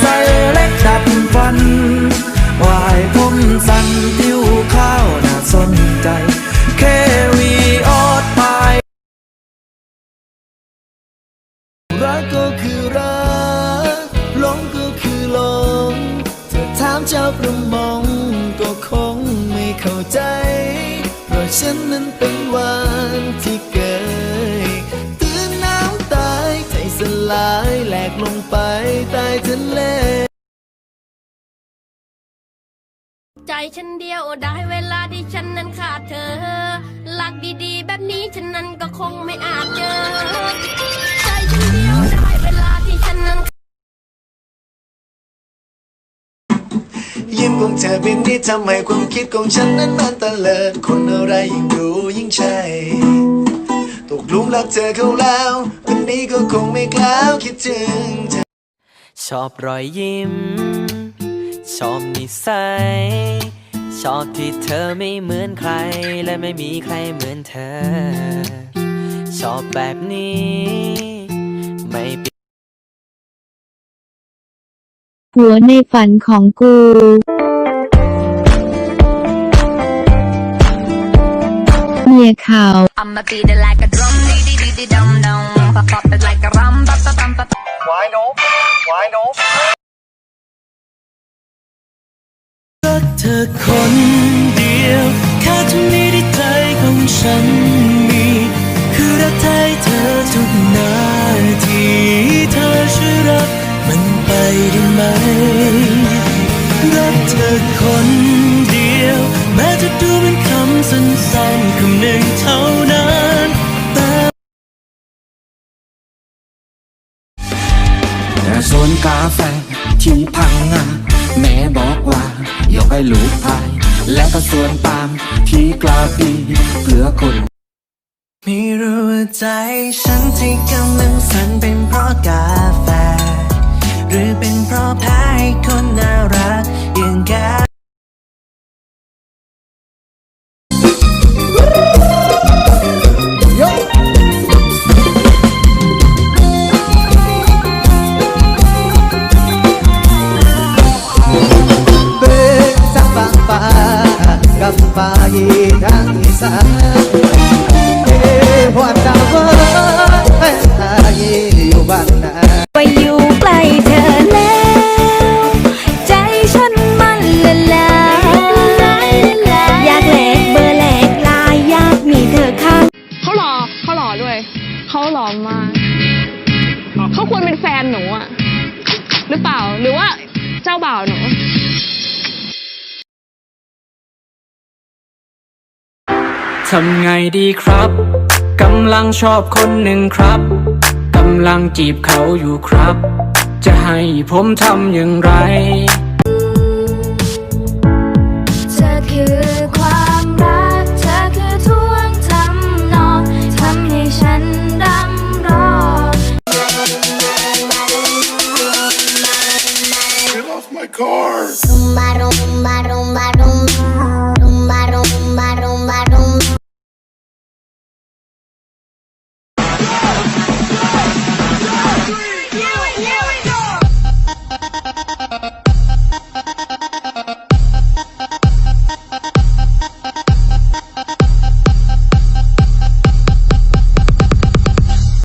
ใส่เล็กดัดฟันวายผมสั่นผิวข้าวน่าสนใจแควีออดพายรักก็คือรักหลงก็คือหลงเธอถามเจ้าประมงก็คงไม่เข้าใจเพราะฉันนั้นเป็นวานที่ ลายแหลกลงไปใต้ทะเล ใจฉันเดียวได้เวลาที่ฉันนั้นขาดเธอ หลักดีๆ แบบนี้ฉันนั้นก็คงไม่อาจเจอ ใจฉันเดียวได้เวลาที่ฉันนั้น ยิ้มของเธอเป็นนิดทำให้ความคิดของฉันนั้นมันตะเลิด คนอะไรยิ่งดูยิ่งใช่ ตกหลุมรักเธอเข้าแล้ว นี้ก็คงไม่กล้าคิดถึงเธอ ชอบรอยยิ้ม ชอบนิสัย ชอบที่เธอไม่เหมือนใคร และไม่มีใครเหมือนเธอ ชอบแบบนี้ ไม่หัวในฝันของกู pop it like a rum, pop pop pop pop. รักเธอคนเดียวแค่เท่านี้ที่ใจของฉันมี คือรักแท้เธอทุกนาทีเธอช่วยรับมันไปได้ไหม รักเธอคน สั้นๆคำหนึ่งเท่านั้นแต่แต่สวนกาแฟที่พังงาแม่บอกว่ายกให้ลูกพาย และก็สวนปาล์มที่กลาปีเพื่อคน ไม่รู้ว่าใจฉันที่กำลังสั่นเป็น กับป่ายีทางอีสานเอ้หัวตาเบิกตายอยู่บ้านนาไปอยู่ใกล้เธอแล้ว ใจฉันมันละลายอยากแหลกเบอร์แลกลายอยากมีเธอข้าง เขาหล่อเขาหล่อด้วย เขาหล่อมากเขาควรเป็นแฟนหนูอะหรือเปล่าหรือว่าเจ้าบ่าวหนู ทำไงดีครับ กำลังชอบคนหนึ่งครับ กำลังจีบเขาอยู่ครับ จะให้ผมทำอย่างไร